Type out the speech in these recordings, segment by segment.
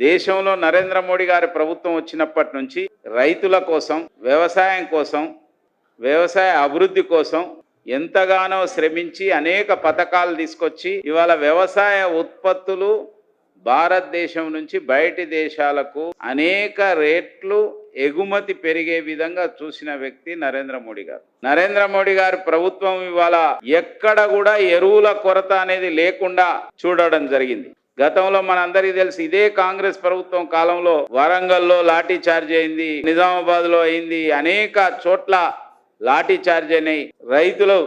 దేశంలో నరేంద్ర మోడీ గారి ప్రభుత్వం వచ్చినప్పటి నుంచి రైతుల కోసం వ్యవసాయం కోసం వ్యవసాయ అభివృద్ధి కోసం ఎంతగానో శ్రమించి అనేక పథకాలు తీసుకొచ్చి ఇవాళ వ్యవసాయ ఉత్పత్తులు భారతదేశం నుంచి బయటి దేశాలకు అనేక రేట్లు ఎగుమతి పెరిగే విధంగా చూసిన వ్యక్తి నరేంద్ర మోడీ గారు. నరేంద్ర మోడీ గారి ప్రభుత్వం ఇవాళ ఎక్కడ కూడా ఎరువుల కొరత అనేది లేకుండా చూడడం జరిగింది. గతంలో మనందరికీ తెలుసు ఇదే కాంగ్రెస్ ప్రభుత్వం కాలంలో వరంగల్లో లాఠీ చార్జ్ అయింది నిజామాబాద్లో అయింది అనేక చోట్ల లాఠీ చార్జ్ అయినాయి. రైతులు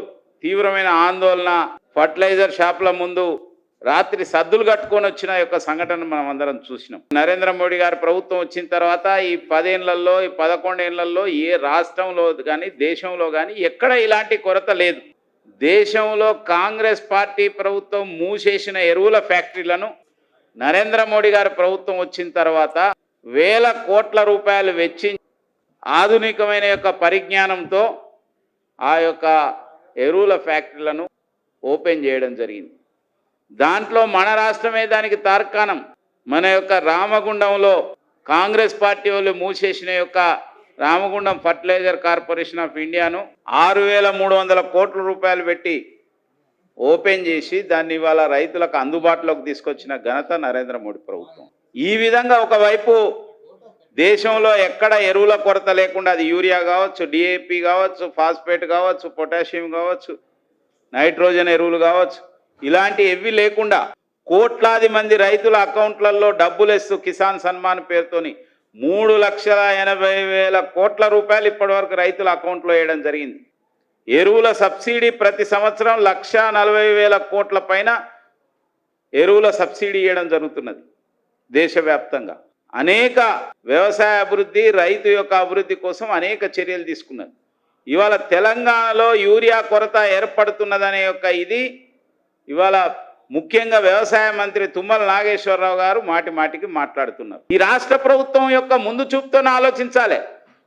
తీవ్రమైన ఆందోళన ఫర్టిలైజర్ షాపుల ముందు రాత్రి సద్దులు కట్టుకొని వచ్చిన యొక్క సంఘటన మనం అందరం చూసినాం. నరేంద్ర మోడీ గారి ప్రభుత్వం వచ్చిన తర్వాత ఈ పదేళ్ళలో ఈ పదకొండేళ్ళలో ఏ రాష్ట్రంలో కానీ దేశంలో కానీ ఎక్కడ ఇలాంటి కొరత లేదు. దేశంలో కాంగ్రెస్ పార్టీ ప్రభుత్వం మూసేసిన ఎరువుల ఫ్యాక్టరీలను నరేంద్ర మోడీ గారి ప్రభుత్వం వచ్చిన తర్వాత వేల కోట్ల రూపాయలు వెచ్చించి ఆధునికమైన యొక్క పరిజ్ఞానంతో ఆ యొక్క ఎరువుల ఫ్యాక్టరీలను ఓపెన్ చేయడం జరిగింది. దాంట్లో మన రాష్ట్రమే దానికి తార్కాణం. మన యొక్క రామగుండంలో కాంగ్రెస్ పార్టీ వాళ్ళు మూసేసిన యొక్క రామగుండం ఫర్టిలైజర్ కార్పొరేషన్ ఆఫ్ ఇండియాను ఆరు వేల మూడు వందల కోట్ల రూపాయలు పెట్టి ఓపెన్ చేసి దాన్ని ఇవాళ రైతులకు అందుబాటులోకి తీసుకొచ్చిన ఘనత నరేంద్ర మోడీ ప్రభుత్వం. ఈ విధంగా ఒకవైపు దేశంలో ఎక్కడ ఎరువుల కొరత లేకుండా అది యూరియా కావచ్చు డిఏపి కావచ్చు ఫాస్ఫేట్ కావచ్చు పొటాషియం కావచ్చు నైట్రోజన్ ఎరువులు కావచ్చు ఇలాంటి ఎవి లేకుండా కోట్లాది మంది రైతుల అకౌంట్లలో డబ్బులు ఇస్తూ కిసాన్ సన్మాన్ పేరుతోని మూడు లక్షల ఎనభై వేల కోట్ల రూపాయలు ఇప్పటివరకు రైతుల అకౌంట్లో వేయడం జరిగింది. ఎరువుల సబ్సిడీ ప్రతి సంవత్సరం లక్ష నలభై వేల కోట్ల పైన ఎరువుల సబ్సిడీ ఇవ్వడం జరుగుతున్నది దేశవ్యాప్తంగా. అనేక వ్యవసాయ అభివృద్ధి రైతు యొక్క అభివృద్ధి కోసం అనేక చర్యలు తీసుకున్నది. ఇవాళ తెలంగాణలో యూరియా కొరత ఏర్పడుతున్నదనే యొక్క ఇది ఇవాళ ముఖ్యంగా వ్యవసాయ మంత్రి తుమ్మల నాగేశ్వరరావు గారు మాటి మాటికి మాట్లాడుతున్నారు. ఈ రాష్ట్ర ప్రభుత్వం యొక్క ముందు చూపుతో ఆలోచించాలి.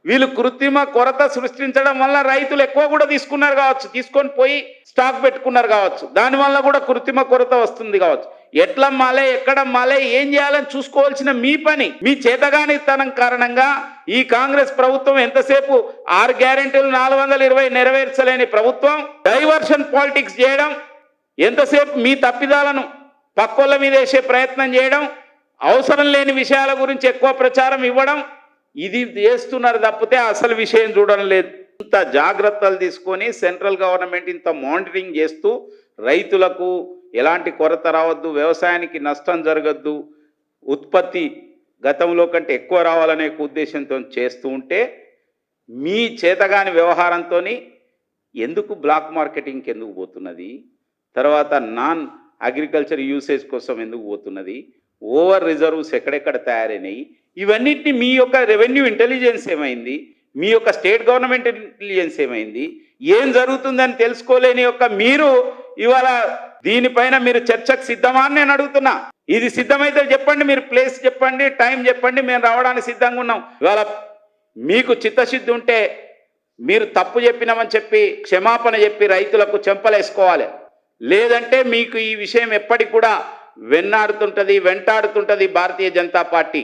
వీళ్ళు కృత్రిమ కొరత సృష్టించడం వల్ల రైతులు ఎక్కువ కూడా తీసుకున్నారు కావచ్చు తీసుకొని పోయి స్టాక్ పెట్టుకున్నారు కావచ్చు. దానివల్ల కూడా కృత్రిమ కొరత వస్తుంది కావచ్చు. ఎట్లా మాలే ఎక్కడ మాలే ఏం చేయాలని చూసుకోవాల్సిన మీ పని మీ చేతగానితనం కారణంగా ఈ కాంగ్రెస్ ప్రభుత్వం ఎంతసేపు ఆరు గ్యారెంటీలు నాలుగు వందల ఇరవై నెరవేర్చలేని ప్రభుత్వం డైవర్షన్ పాలిటిక్స్ చేయడం ఎంతసేపు మీ తప్పిదాలను పక్కోళ్ళ మీద వేసే ప్రయత్నం చేయడం అవసరం లేని విషయాల గురించి ఎక్కువ ప్రచారం ఇవ్వడం ఇది చేస్తున్నారు తప్పితే అసలు విషయం చూడడం లేదు. ఇంత జాగ్రత్తలు తీసుకొని సెంట్రల్ గవర్నమెంట్ ఇంత మానిటరింగ్ చేస్తూ రైతులకు ఎలాంటి కొరత రావద్దు వ్యవసాయానికి నష్టం జరగద్దు ఉత్పత్తి గతంలో కంటే ఎక్కువ రావాలనే ఉద్దేశంతో చేస్తూ ఉంటే మీ చేతగాని వ్యవహారంతో ఎందుకు బ్లాక్ మార్కెటింగ్కి ఎందుకు పోతున్నది? తర్వాత నాన్ అగ్రికల్చర్ యూసేజ్ కోసం ఎందుకు పోతున్నది? ఓవర్ రిజర్వ్స్ ఎక్కడెక్కడ తయారైనాయి? ఇవన్నిటిని మీ యొక్క రెవెన్యూ ఇంటెలిజెన్స్ ఏమైంది? మీ యొక్క స్టేట్ గవర్నమెంట్ ఇంటెలిజెన్స్ ఏమైంది? ఏం జరుగుతుందని తెలుసుకోలేని యొక్క మీరు ఇవాళ దీనిపైన మీరు చర్చకు సిద్ధమా అని నేను అడుగుతున్నా. ఇది సిద్ధమైతే చెప్పండి మీరు ప్లేస్ చెప్పండి టైం చెప్పండి మేము రావడానికి సిద్ధంగా ఉన్నాం. ఇవాళ మీకు చిత్తశుద్ధి ఉంటే మీరు తప్పు చెప్పినామని చెప్పి క్షమాపణ చెప్పి రైతులకు చెంపలేసుకోవాలి. లేదంటే మీకు ఈ విషయం ఎప్పటికి కూడా వెన్నాడుతుంటది వెంటాడుతుంటది భారతీయ జనతా పార్టీ.